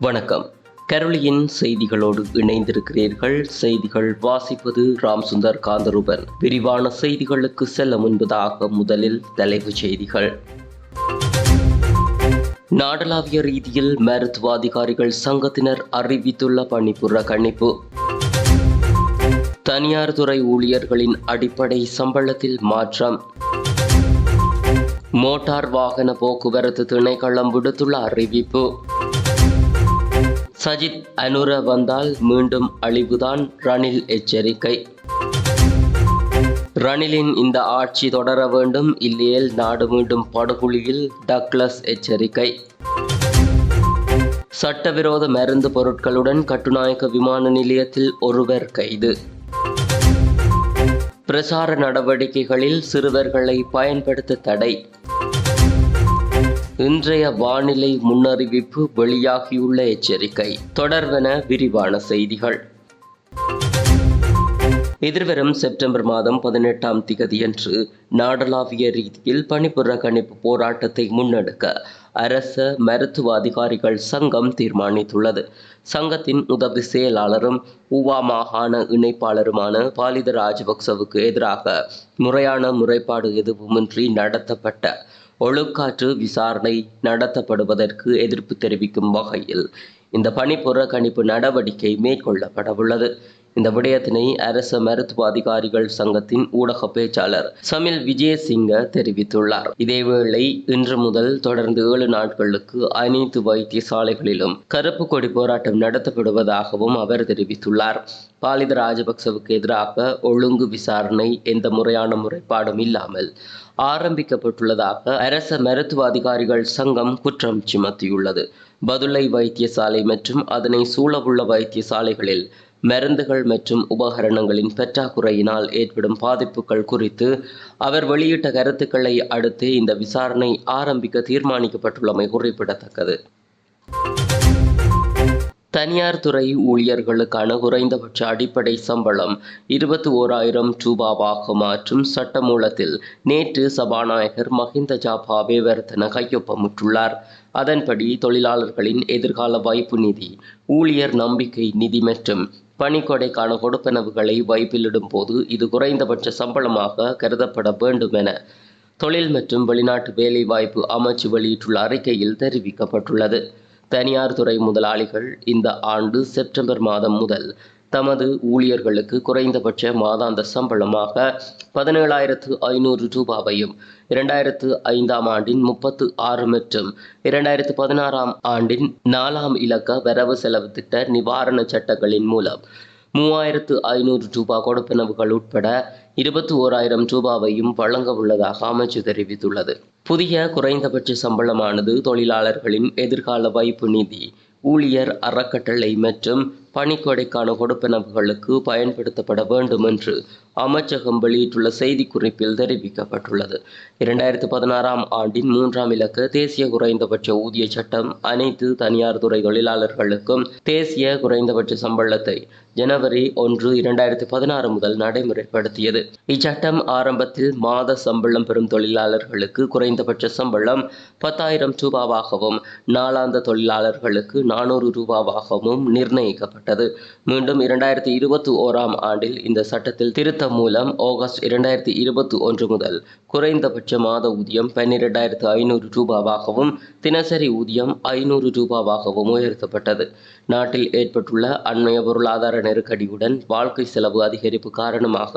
வணக்கம். கரளியின் செய்திகளோடு இணைந்திருக்கிறீர்கள். செய்திகள் வாசிப்பது ராம் சுந்தர் காந்தருபன். விரிவான செய்திகளுக்கு செல்ல முன்பதாக முதலில் தலைப்புச் செய்திகள். நாடளாவிய ரீதியில் மருத்துவ அதிகாரிகள் சங்கத்தினர் அறிவித்துள்ள பணிப்புற கணிப்பு. தனியார் துறை ஊழியர்களின் அடிப்படை சம்பளத்தில் மாற்றம். மோட்டார் வாகன போக்குவரத்து திணைக்களம் விடுத்துள்ள அறிவிப்பு. சஜித் அனுர வந்தால் மீண்டும் அழிவுதான் ரணில் எச்சரிக்கை. ரணிலின் இந்த ஆட்சி தொடர வேண்டும். இல்லையேல் நாடு மீண்டும் படுகொலியில் டக்ளஸ் எச்சரிக்கை. சட்டவிரோத மருந்து பொருட்களுடன் கட்டுநாயக்க விமான நிலையத்தில் ஒருவர் கைது. பிரசார நடவடிக்கைகளில் சிறுவர்களை பயன்படுத்த தடை. இன்றைய வானிலை முன்னறிவிப்பு வெளியாகியுள்ள எச்சரிக்கை. தொடர்வன விரிவான செய்திகள். எதிர்வரும் செப்டம்பர் மாதம் பதினெட்டாம் திகதியன்று நாடளாவிய ரீதியில் பணிப்புறக்கணிப்பு போராட்டத்தை முன்னெடுக்க அரச மருத்துவ அதிகாரிகள் சங்கம் தீர்மானித்துள்ளது. சங்கத்தின் உதவி செயலாளரும் உவா மாகாண இணைப்பாளருமான பாலித ராஜபக்சவுக்கு எதிராக முறையான முறைப்பாடு எதுவுமின்றி நடத்தப்பட்ட ஒழுக்காற்று விசாரணை நடத்தப்படுவதற்கு எதிர்ப்பு தெரிவிக்கும் வகையில் இந்த பணிப்புற கணிப்பு நடவடிக்கை மேற்கொள்ளப்படவுள்ளது. இந்த விடயத்தினை அரச மருத்துவ அதிகாரிகள் சங்கத்தின் ஊடக பேச்சாளர் சமில் விஜயசிங்க தெரிவித்துள்ளார். இதேவேளை இன்று முதல் தொடர்ந்து ஏழு நாட்களுக்கு அனைத்து வைத்தியசாலைகளிலும் கருப்பு கொடி போராட்டம் நடத்தப்படுவதாகவும் அவர் தெரிவித்துள்ளார். பாலித ராஜபக்சவுக்கு எதிராக ஒழுங்கு விசாரணை எந்த முறையான முறைப்பாடும் இல்லாமல் ஆரம்பிக்கப்பட்டுள்ளதாக அரச மருத்துவ அதிகாரிகள் சங்கம் குற்றம் சுமத்தியுள்ளது. பதுளை வைத்தியசாலை மற்றும் அதனை சூழவுள்ள வைத்தியசாலைகளில் மருந்துகள் மற்றும் உபகரணங்களின் பற்றாக்குறையினால் ஏற்படும் பாதிப்புகள் குறித்து அவர் வெளியிட்ட கருத்துக்களை அடுத்து இந்த விசாரணை ஆரம்பிக்க தீர்மானிக்கப்பட்டுள்ளமை குறிப்பிடத்தக்கது. தனியார் துறை ஊழியர்களுக்கான குறைந்தபட்ச அடிப்படை சம்பளம் இருபத்தி ஓராயிரம் ரூபாவாக மாற்றும் சட்டமூலத்தில் நேற்று சபாநாயகர் மஹிந்த ஜாபா வேவர்த்தன கையொப்பமிட்டுள்ளார். அதன்படி தொழிலாளர்களின் எதிர்கால வைப்பு நிதி ஊழியர் நம்பிக்கை நிதி மற்றும் பணிக்கொடைக்கான கொடுப்பனவுகளை வைப்பிலிடும் போது இது குறைந்தபட்ச சம்பளமாக கருதப்பட வேண்டும் என தொழில் மற்றும் வெளிநாட்டு வேலைவாய்ப்பு அமைச்சு வெளியிட்டுள்ள அறிக்கையில் தெரிவிக்கப்பட்டுள்ளது. தனியார் துறை முதலாளிகள் இந்த ஆண்டு செப்டம்பர் மாதம் முதல் தமது ஊழியர்களுக்கு குறைந்தபட்ச மாதாந்த சம்பளமாக பதினேழாயிரத்து ஐநூறு ரூபாவையும் இரண்டாயிரத்து ஐந்தாம் ஆண்டின் முப்பத்து ஆறு மற்றும் இரண்டாயிரத்து பதினாறாம் ஆண்டின் நாலாம் இலக்க வரவு செலவு திட்ட நிவாரண சட்டங்களின் மூலம் மூவாயிரத்து ஐநூறு ரூபாய் கொடுப்பனவுகள் உட்பட இருபத்தி ஓராயிரம் ரூபாவையும் வழங்க உள்ளதாக அமைச்சு தெரிவித்துள்ளது. புதிய குறைந்தபட்ச சம்பளமானது தொழிலாளர்களின் எதிர்கால வைப்பு நிதி ஊழியர் அறக்கட்டளை மற்றும் பணிக்கொடைக்கான கொடுப்பனவுகளுக்கு பயன்படுத்தப்பட வேண்டும் என்று அமைச்சகம் வெளியிட்டுள்ள செய்திக்குறிப்பில் தெரிவிக்கப்பட்டுள்ளது. இரண்டாயிரத்து பதினாறாம் ஆண்டின் மூன்றாம் இலக்கு தேசிய குறைந்தபட்ச ஊதிய சட்டம் அனைத்து தனியார் துறை தொழிலாளர்களுக்கும் தேசிய குறைந்தபட்ச சம்பளத்தை ஜனவரி ஒன்று இரண்டாயிரத்து பதினாறு முதல் நடைமுறைப்படுத்தியது. இச்சட்டம் ஆரம்பத்தில் மாத சம்பளம் பெறும் தொழிலாளர்களுக்கு குறைந்தபட்ச சம்பளம் பத்தாயிரம் ரூபாவாகவும் நாளாந்த தொழிலாளர்களுக்கு நானூறு ரூபாவாகவும் நிர்ணயிக்கப்பட்டது. மீண்டும் இரண்டாயிரத்தி இருபத்தி ஓராம் ஆண்டில் இந்த சட்டத்தில் திருத்த திட்டம் மூலம் ஆகஸ்ட் இரண்டாயிரத்தி இருபத்தி ஒன்று முதல் குறைந்தபட்ச மாத ஊதியம் பன்னிரெண்டாயிரத்து ஐநூறு ரூபாவாகவும் தினசரி ஊதியம் ஐநூறு ரூபாவாகவும் உயர்த்தப்பட்டது. நாட்டில் ஏற்பட்டுள்ள அண்மைய பொருளாதார நெருக்கடியுடன் வாழ்க்கை செலவு அதிகரிப்பு காரணமாக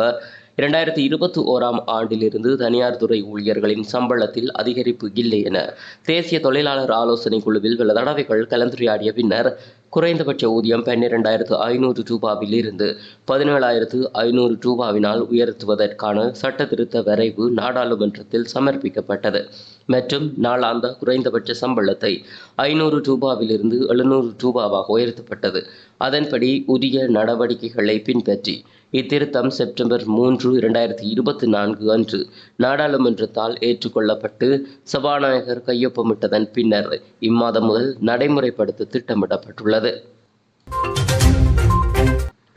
இரண்டாயிரத்தி இருபத்தி ஓராம் ஆண்டிலிருந்து தனியார் துறை ஊழியர்களின் சம்பளத்தில் அதிகரிப்பு இல்லை என தேசிய தொழிலாளர் ஆலோசனை குழுவில் பல தடவைகள் கலந்துரையாடிய பின்னர் குறைந்தபட்ச ஊதியம் பன்னிரெண்டாயிரத்து ஐநூறு ரூபாவில் இருந்து பதினேழாயிரத்து ஐநூறு ரூபாவினால் உயர்த்துவதற்கான சட்ட திருத்த வரைவு நாடாளுமன்றத்தில் சமர்ப்பிக்கப்பட்டது. மற்றும் நாளாந்த குறைந்தபட்ச சம்பளத்தை ஐநூறு ரூபாவிலிருந்து எழுநூறு ரூபாவாக உயர்த்தப்பட்டது. அதன்படி உரிய நடவடிக்கைகளை பின்பற்றி இத்திருத்தம் செப்டம்பர் மூன்று இரண்டாயிரத்தி இருபத்தி நான்கு அன்று நாடாளுமன்றத்தால் ஏற்றுக்கொள்ளப்பட்டு சபாநாயகர் கையொப்பமிட்டதன் பின்னர் இம்மாதம் முதல் நடைமுறைப்படுத்த திட்டமிடப்பட்டுள்ளது.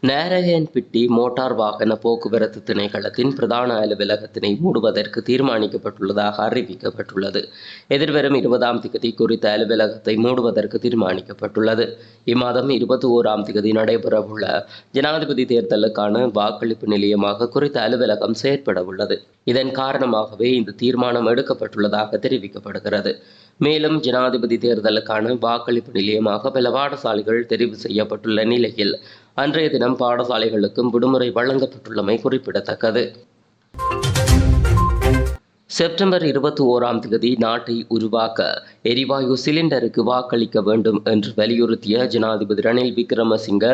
நாராயண்பிட்டி மோட்டார் வாகன போக்குவரத்து திணைக்களத்தின் பிரதான அலுவலகத்தினை மூடுவதற்கு தீர்மானிக்கப்பட்டுள்ளதாக அறிவிக்கப்பட்டுள்ளது. எதிர்வரும் இருபதாம் திகதி குறித்த அலுவலகத்தை மூடுவதற்கு தீர்மானிக்கப்பட்டுள்ளது. இம்மாதம் இருபத்தி ஓராம் திகதி நடைபெறவுள்ள ஜனாதிபதி தேர்தலுக்கான வாக்களிப்பு நிலையமாக குறித்த அலுவலகம் செயற்பட உள்ளது இதன் காரணமாகவே இந்த தீர்மானம் எடுக்கப்பட்டுள்ளதாக தெரிவிக்கப்படுகிறது. மேலும் ஜனாதிபதி தேர்தலுக்கான வாக்களிப்பு நிலையமாக பல பாடசாலைகள் தெரிவு செய்யப்பட்டுள்ள நிலையில் அன்றைய தினம் பாடசாலைகளுக்கும் விடுமுறை வழங்கப்பட்டுள்ளமை குறிப்பிடத்தக்கது. செப்டம்பர் இருபத்தி ஓராம் தேதி நாட்டை உருவாக்க எரிவாயு சிலிண்டருக்கு வாக்களிக்க வேண்டும் என்று வலியுறுத்திய ஜனாதிபதி ரணில் விக்ரமசிங்க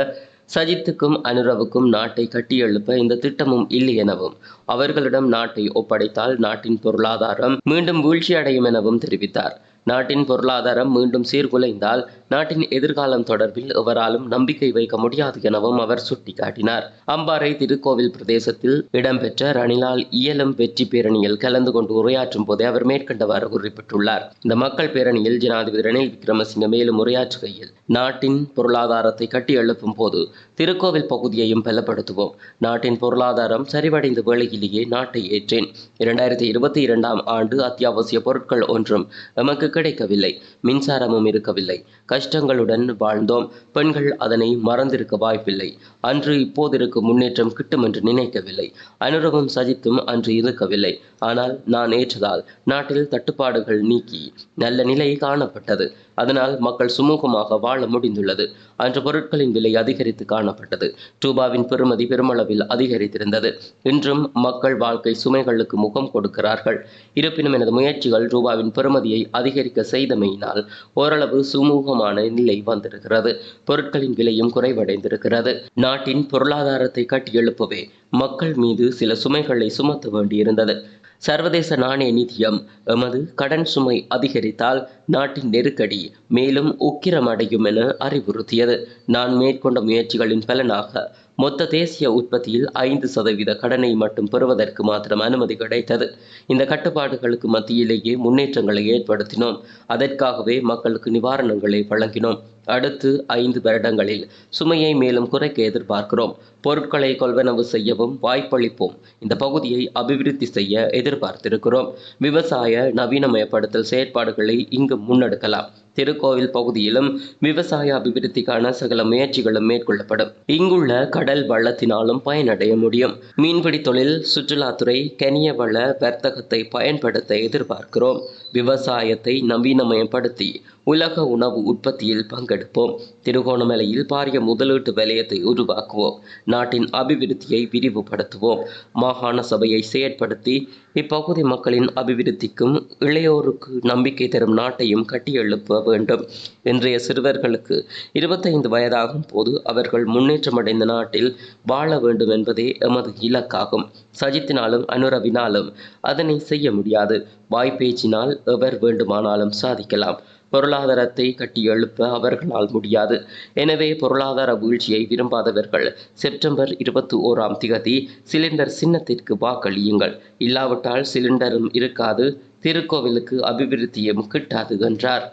சஜித்துக்கும் அனுரவுக்கும் நாட்டை கட்டியெழுப்ப இந்த திட்டமும் இல்லை எனவும் அவர்களிடம் நாட்டை ஒப்படைத்தால் நாட்டின் பொருளாதாரம் மீண்டும் வீழ்ச்சியடையும் எனவும் தெரிவித்தார். நாட்டின் பொருளாதாரம் மீண்டும் சீர்குலைந்தால் நாட்டின் எதிர்காலம் தொடர்பில் எவராலும் நம்பிக்கை வைக்க முடியாது எனவும் அவர் சுட்டிக்காட்டினார். அம்பாறை திருக்கோவில் பிரதேசத்தில் இடம்பெற்ற ரணிலால் இயலும் வெற்றி பேரணியில் கலந்து கொண்டு உரையாற்றும் போதே அவர் மேற்கண்டவாறு குறிப்பிட்டுள்ளார். இந்த மக்கள் பேரணியில் ஜனாதிபதி ரணில் விக்ரமசிங்க மேலும் உரையாற்றுகையில் நாட்டின் பொருளாதாரத்தை கட்டி எழுப்பும் போது திருக்கோவில் பகுதியையும் பலப்படுத்துவோம். நாட்டின் பொருளாதாரம் சரிவடைந்த வேளையிலேயே நாட்டை ஏற்றேன். இரண்டாயிரத்தி இருபத்தி இரண்டாம் ஆண்டு அத்தியாவசிய பொருட்கள் ஒன்றும் எமக்கு கிடைக்கவில்லை. மின்சாரமும் இருக்கவில்லை. கஷ்டங்களுடன் வாழ்ந்தோம். பெண்கள் அதனை மறந்திருக்க வாய்ப்பில்லை. அன்று இப்போதிருக்கு முன்னேற்றம் கிட்டும் என்று நினைக்கவில்லை. அனுரவம் சஜித்தும் அன்று இருக்கவில்லை ஆனால் நான் ஏற்றதால் நாட்டில் தட்டுப்பாடுகள் நீக்கி நல்ல நிலை காணப்பட்டது. அதனால் மக்கள் சுமூகமாக வாழ முடிந்துள்ளது. அன்று பொருட்களின் விலை அதிகரித்து காண காணப்பட்டது ரூபாவின் பெறுமதி பெருமளவில் அதிகரித்திருந்தது. இன்றும் மக்கள் வாழ்க்கை சுமைகளுக்கு முகம் கொடுக்கிறார்கள். இருப்பினும் எனது முயற்சிகள் ரூபாவின் பெறுமதியை அதிகரிக்க செய்தமையினால் ஓரளவு சுமூகமான நிலை வந்திருக்கிறது. பொருட்களின் விலையும் குறைவடைந்திருக்கிறது. நாட்டின் பொருளாதாரத்தை கட்டியெழுப்பவே மக்கள் மீது சில சுமைகளை சுமத்த வேண்டியிருந்தது. சர்வதேச நாணய நிதியம் எமது கடன் சுமை அதிகரித்தால் நாட்டின் நெருக்கடி மேலும் உக்கிரமடையும் என அறிவுறுத்தியது. நான் மேற்கொண்ட முயற்சிகளின் பலனாக மொத்த தேசிய உற்பத்தியில் ஐந்து சதவீத கடனை மட்டும் பெறுவதற்கு மாத்திரம் அனுமதி கிடைத்தது. இந்த கட்டுப்பாடுகளுக்கு மத்தியிலேயே முன்னேற்றங்களை ஏற்படுத்தினோம். அதற்காகவே மக்களுக்கு நிவாரணங்களை வழங்கினோம். அடுத்து ஐந்து வருடங்களில் சுமையை மேலும் குறைக்க எதிர்பார்க்கிறோம். பொருட்களை கொள்வனவு செய்யவும் வாய்ப்பளிப்போம். இந்த பகுதியை அபிவிருத்தி செய்ய எதிர்பார்த்திருக்கிறோம். விவசாய நவீனமயப்படுத்தல் செயற்பாடுகளை இங்கு முன்னெடுக்கலாம். திருக்கோவில் பகுதியிலும் விவசாய அபிவிருத்திக்கான சகல முயற்சிகளும் மேற்கொள்ளப்படும். இங்குள்ள கடல் வளத்தினாலும் பயனடைய முடியும். மீன்பிடி தொழில் சுற்றுலாத்துறை கனிய வள வர்த்தகத்தை பயன்படுத்த எதிர்பார்க்கிறோம். விவசாயத்தை நவீனமயப்படுத்தி உலக உணவு உற்பத்தியில் பங்கெடுப்போம். திருகோணமலையில் பாரிய முதலீட்டு வலயத்தை உருவாக்குவோம். நாட்டின் அபிவிருத்தியை விரிவுபடுத்துவோம். மாகாண சபையை செயற்படுத்தி இப்பகுதி மக்களின் அபிவிருத்திக்கும் இளையோருக்கு நம்பிக்கை தரும் நாட்டையும் கட்டியெழுப்ப வேண்டும். இன்றைய சிறுவர்களுக்கு இருபத்தைந்து வயதாகும் போது அவர்கள் முன்னேற்றமடைந்த நாட்டில் வாழ வேண்டும் என்பதே எமது இலக்காகும். சஜித்தினாலும் அனுரவினாலும் அதனை செய்ய முடியாது. வாய்ப்பேச்சினால் எவர் வேண்டுமானாலும் சாதிக்கலாம். பொருளாதாரத்தை கட்டி எழுப்ப அவர்களால் முடியாது. எனவே பொருளாதார வீழ்ச்சியை விரும்பாதவர்கள் செப்டம்பர் இருபத்தி ஓராம் திகதி சிலிண்டர் சின்னத்திற்கு வாக்களியுங்கள். இல்லாவிட்டால் சிலிண்டரும் இருக்காது திருக்கோவிலுக்கு அபிவிருத்தியும் கிட்டாது என்றார்.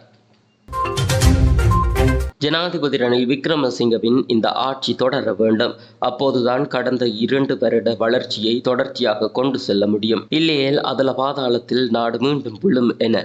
ஜனாதிபதி ரணில் விக்ரமசிங்கவின் இந்த ஆட்சி தொடர வேண்டும். அப்போதுதான் கடந்த இரண்டு வருட வளர்ச்சியை தொடர்ச்சியாக கொண்டு செல்ல முடியும். இல்லையேல் அதில் பாதாளத்தில் நாடு மீண்டும் விழும் என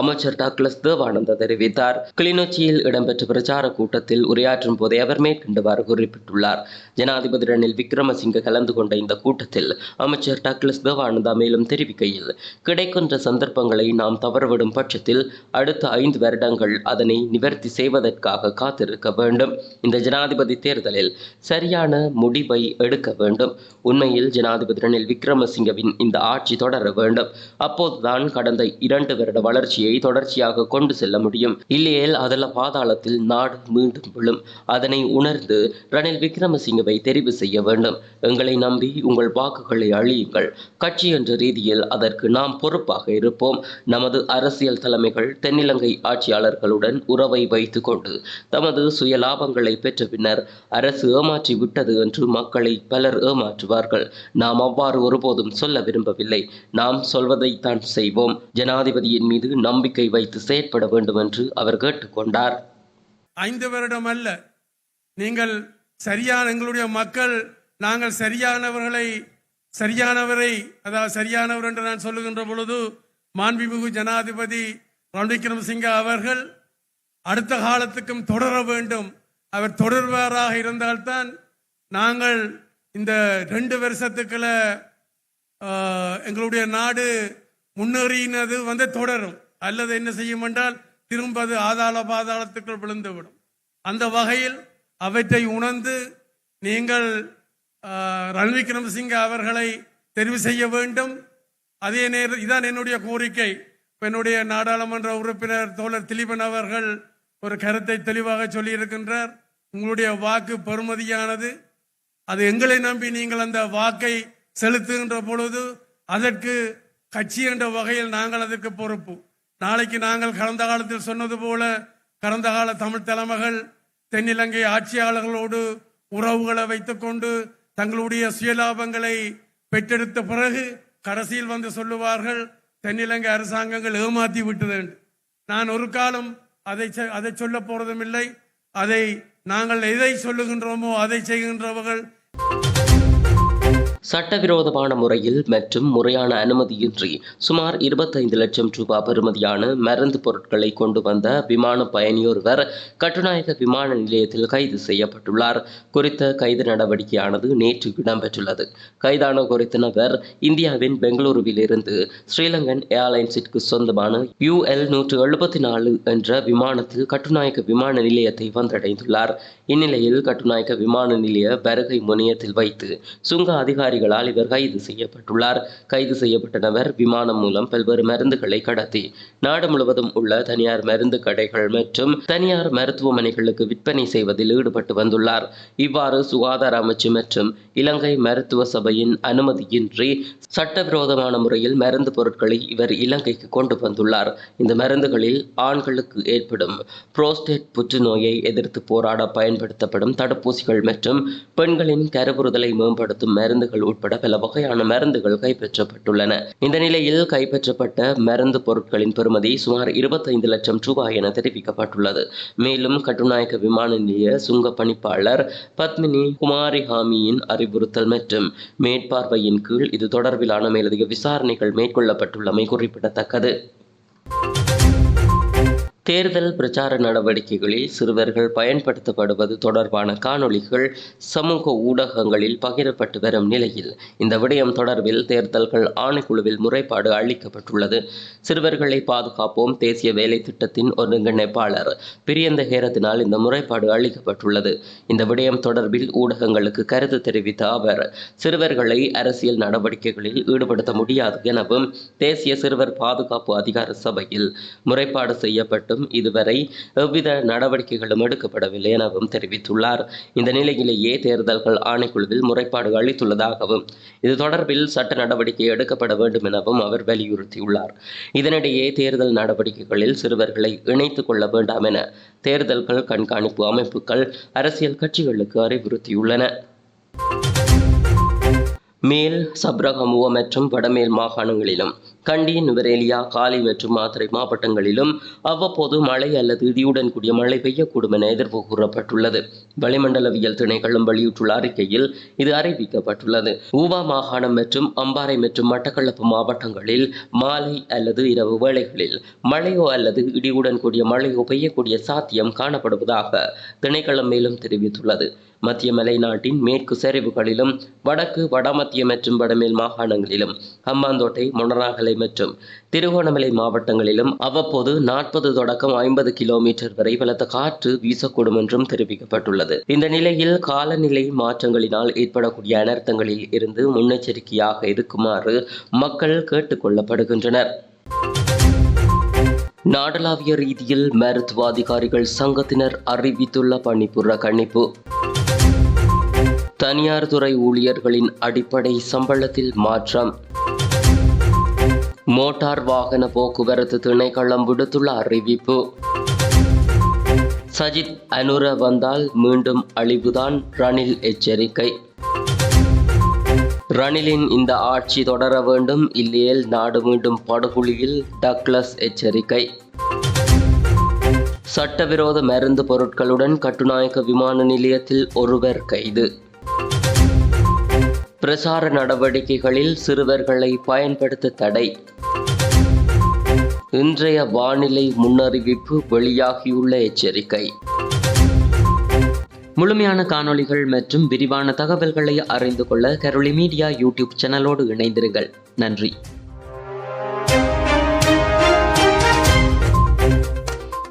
அமைச்சர் டாக்லஸ் தேவானந்தா தெரிவித்தார். கிளிநொச்சியில் இடம்பெற்ற பிரச்சார கூட்டத்தில் உரையாற்றும் போதே அவர் மேற்கண்டவாறு குறிப்பிட்டுள்ளார். ஜனாதிபதி ரணில் விக்ரமசிங்க கலந்து கொண்ட இந்த கூட்டத்தில் அமைச்சர் டாக்லஸ் தேவானந்தா மேலும் தெரிவிக்கையில் கிடைக்கின்ற சந்தர்ப்பங்களை நாம் தவறவிடும் பட்சத்தில் அடுத்த ஐந்து வருடங்கள் அதனை நிவர்த்தி செய்வதற்காக காத்திருக்க வேண்டும். இந்த ஜனாதிபதி தேர்தலில் சரியான முடிவை எடுக்க வேண்டும். உண்மையில் ஜனாதிபதி ரணில் விக்ரமசிங்கவின் இந்த ஆட்சி தொடர வேண்டும். அப்போதுதான் கடந்த இரண்டு வருட வளர்ச்சியை தொடர்ச்சியாக கொண்டு செல்ல முடியும். இல்லையேல் அதில் பாதாளத்தில் நாடு மீண்டும் விழும். அதனை உணர்ந்து ரணில் விக்ரமசிங்கவை தெரிவு செய்ய வேண்டும். எங்களை நம்பி உங்கள் வாக்குகளை அழியுங்கள். கட்சி என்ற ரீதியில் அதற்கு நாம் பொறுப்பாக இருப்போம். நமது அரசியல் தலைமைகள் தென்னிலங்கை ஆட்சியாளர்களுடன் உறவை வைத்துக் கொண்டு தமது சுய லாபங்களை பெற்ற பின்னர் அரசு ஏமாற்றி விட்டது என்று மக்களை பலர் ஏமாற்றுவார்கள். நாம் அவ்வாறு ஒருபோதும் சொல்ல விரும்பவில்லை. நாம் சொல்வதைத்தான் செய்வோம். ஜனாதிபதியின் மீது நம்பிக்கை வைத்து செயற்பட வேண்டும் என்று அவர் கேட்டுக்கொண்டார். ஐந்து வருடம் அல்ல. நீங்கள் சரியான எங்களுடைய மக்கள் நாங்கள் சரியானவர்களை சரியானவரை அதாவது சரியானவர் என்று நான் சொல்லுகின்ற பொழுது மாண்புமிகு ஜனாதிபதி ரணில் விக்ரமசிங்க அவர்கள் அடுத்த காலத்துக்கும் தொடர வேண்டும். அவர் தொடர்வாராக இருந்தால்தான் நாங்கள் இந்த ரெண்டு வருஷத்துக்குள்ள எங்களுடைய நாடு முன்னேறினது வந்து தொடரும். அல்லது என்ன செய்யும் என்றால் திரும்ப அது ஆதாள பாதாளத்துக்குள் விழுந்துவிடும். அந்த வகையில் அவற்றை உணர்ந்து நீங்கள் ஆஹ், விக்ரமசிங்க அவர்களை தெரிவு செய்ய வேண்டும். அதே நேரம் இதான் என்னுடைய கோரிக்கை. என்னுடைய நாடாளுமன்ற உறுப்பினர் தோழர் திலீபன் அவர்கள் ஒரு கருத்தை தெளிவாக சொல்லியிருக்கின்றார். உங்களுடைய வாக்கு பெறுமதியானது. அது எங்களை நம்பி நீங்கள் அந்த வாக்கை செலுத்துகின்ற பொழுது அதற்கு கட்சி என்ற வகையில் நாங்கள் அதற்கு பொறுப்பு. நாளைக்கு நாங்கள் கடந்த காலத்தில் சொன்னது போல கடந்த கால தமிழ் தலைமைகள் தென்னிலங்கை ஆட்சியாளர்களோடு உறவுகளை வைத்துக்கொண்டு தங்களுடைய சுயலாபங்களை பெற்றெடுத்த பிறகு கடைசியில் வந்து சொல்லுவார்கள் தென்னிலங்கை அரசாங்கங்கள் ஏமாத்தி விட்டது நான் ஒரு காலம் அதை செ- அதை சொல்ல போறதும் இல்லை. அதை நாங்கள் எதை சொல்லுகின்றோமோ அதை செய்கின்றவர்கள். சட்டவிரோதமான முறையில் மற்றும் முறையான அனுமதியின்றி சுமார் இருபத்தைந்து லட்சம் ரூபாய் பெறுமதியான மருந்து பொருட்களை கொண்டு வந்த விமான பயணியொருவர் கட்டுநாயக விமான நிலையத்தில் கைது செய்யப்பட்டுள்ளார். குறித்த கைது நடவடிக்கையானது நேற்று இடம்பெற்றுள்ளது. கைதான குறித்த நபர் இந்தியாவின் பெங்களூருவிலிருந்து ஸ்ரீலங்கன் ஏர்லைன்ஸிற்கு சொந்தமான யுஎல் நூற்று எழுபத்தி நாலு என்ற விமானத்தில் கட்டுநாயக்க விமான நிலையத்தை வந்தடைந்துள்ளார். இந்நிலையில் கட்டுநாயக்க விமான நிலைய வருகை முனையத்தில் வைத்து சுங்க அதிகாரி அதிகாரிகளால் இவர் கைது செய்யப்பட்டுள்ளார். கைது செய்யப்பட்ட நபர் விமானம் மூலம் பல்வேறு மருந்துகளை கடத்தி நாடு முழுவதும் உள்ள தனியார் மருந்து கடைகள் மற்றும் தனியார் மருத்துவமனைகளுக்கு விற்பனை செய்வதில் ஈடுபட்டு வந்துள்ளார். இவ்வாறு சுகாதார அமைச்சு மற்றும் இலங்கை மருத்துவ சபையின் அனுமதியின்றி சட்டவிரோதமான முறையில் மருந்து பொருட்களை இவர் இலங்கைக்கு கொண்டு வந்துள்ளார். இந்த மருந்துகளில் ஆண்களுக்கு ஏற்படும் புரோஸ்டேட் புற்றுநோயை எதிர்த்து போராட பயன்படுத்தப்படும் தடுப்பூசிகள் மற்றும் பெண்களின் கருவுறுதலை மேம்படுத்தும் மருந்துகள் உட்பட பல வகையான மருந்துகள் கைப்பற்றப்பட்டுள்ளன. இந்த நிலையில் கைப்பற்றப்பட்ட மருந்து பொருட்களின் பெறுமதி சுமார் இருபத்தைந்து லட்சம் ரூபாய் என தெரிவிக்கப்பட்டுள்ளது. மேலும் கட்டுநாயக்க விமான நிலைய சுங்க பணிப்பாளர் பத்மினி குமாரிஹாமியின் அறிவுறுத்தல் மற்றும் மேற்பார்வையின் கீழ் இது தொடர்பிலான மேலதிக விசாரணைகள் மேற்கொள்ளப்பட்டுள்ளமை குறிப்பிடத்தக்கது. தேர்தல் பிரச்சார நடவடிக்கைகளில் சிறுவர்கள் பயன்படுத்தப்படுவது தொடர்பான காணொளிகள் சமூக ஊடகங்களில் பகிரப்பட்டு வரும் நிலையில் இந்த விடயம் தொடர்பில் தேர்தல்கள் ஆணைக்குழுவில் முறைப்பாடு அளிக்கப்பட்டுள்ளது. சிறுவர்களை பாதுகாப்போம் தேசிய வேலை திட்டத்தின் ஒருங்கிணைப்பாளர் பிரியந்த ஹேரத்தினால் இந்த முறைப்பாடு அளிக்கப்பட்டுள்ளது. இந்த விடயம் தொடர்பில் ஊடகங்களுக்கு கருத்து தெரிவித்த அவர் சிறுவர்களை அரசியல் நடவடிக்கைகளில் ஈடுபடுத்த முடியாது எனவும் தேசிய சிறுவர் பாதுகாப்பு அதிகார சபையில் முறைப்பாடு செய்யப்பட்டு செய்யப்பட்டும் இதுவரை எவ்வித நடவடிக்கைகளும் எடுக்கப்படவில்லை எனவும் தெரிவித்துள்ளார். இந்த நிலையிலேயே தேர்தல்கள் ஆணைக்குழுவில் முறைப்பாடு அளித்துள்ளதாகவும் இது தொடர்பில் சட்ட நடவடிக்கை எடுக்கப்பட வேண்டும் எனவும் அவர் வலியுறுத்தியுள்ளார். இதனிடையே தேர்தல் நடவடிக்கைகளில் சிறுவர்களை இணைத்துக் கொள்ள வேண்டாம் என தேர்தல்கள் கண்காணிப்பு அமைப்புகள் அரசியல் கட்சிகளுக்கு அறிவுறுத்தியுள்ளன. மேல் சப்ரகமுவ மற்றும் வடமேல் மாகாணங்களிலும் கண்டி நுவரேலியா காலி மற்றும் மாத்திரை மாவட்டங்களிலும் அவ்வப்போது மழை அல்லது இடியுடன் கூடிய மழை பெய்யக்கூடும் என எதிர்ப்பு கூறப்பட்டுள்ளது. வளிமண்டலவியல் திணைக்களம் வெளியிட்டுள்ள அறிக்கையில் இது அறிவிக்கப்பட்டுள்ளது. ஊவா மாகாணம் மற்றும் அம்பாறை மற்றும் மட்டக்களப்பு மாவட்டங்களில் மாலை அல்லது இரவு வேளைகளில் மழையோ அல்லது இடியுடன் கூடிய மழையோ பெய்யக்கூடிய சாத்தியம் காணப்படுவதாக திணைக்களம் மேலும் தெரிவித்துள்ளது. மத்திய மலைநாட்டின் மேற்கு சரிவுகளிலும் வடக்கு வடமத்திய மற்றும் வடமேல் மாகாணங்களிலும் ஹம்பாந்தோட்டை மொனராகலை திருவண்ணாமலை மற்றும் திருகோணமலை மாவட்டங்களிலும் அவ்வப்போது நாற்பது தொடக்கம் ஐம்பது கிலோமீட்டர் வரை பலத்த காற்று வீசக்கூடும் என்றும் தெரிவிக்கப்பட்டுள்ளது. இந்த நிலையில் காலநிலை மாற்றங்களினால் ஏற்படக்கூடிய அனர்த்தங்களில் இருந்து முன்னெச்சரிக்கையாக இருக்குமாறு மக்கள் கேட்டுக்கொள்ளப்படுகின்றனர் நாடளாவிய ரீதியில் மருத்துவ அதிகாரிகள் சங்கத்தினர் அறிவித்துள்ள பணிப்புற கணிப்பு. தனியார் துறை ஊழியர்களின் அடிப்படை சம்பளத்தில் மாற்றம். மோட்டார் வாகன போக்குவரத்து திணைக்களம் விடுத்துள்ள அறிவிப்பு. சஜித் அனுர வந்தால் மீண்டும் அழிவுதான் ரணில் எச்சரிக்கை. ரணிலின் இந்த ஆட்சி தொடர வேண்டும். இல்லையேல் நாடு மீண்டும் படுகொலியில் டக்ளஸ் எச்சரிக்கை. சட்டவிரோத மருந்து பொருட்களுடன் கட்டுநாயக்க விமான நிலையத்தில் ஒருவர் கைது. பிரசார நடவடிக்கைகளில் சிறுவர்களை பயன்படுத்த தடை. இன்றைய வானிலை முன்னறிவிப்பு வெளியாகியுள்ள எச்சரிக்கை. முழுமையான காணொளிகள் மற்றும் விரிவான தகவல்களை அறிந்து கொள்ள கரோலி மீடியா யூடியூப் சேனலோடு இணைந்திருங்கள். நன்றி.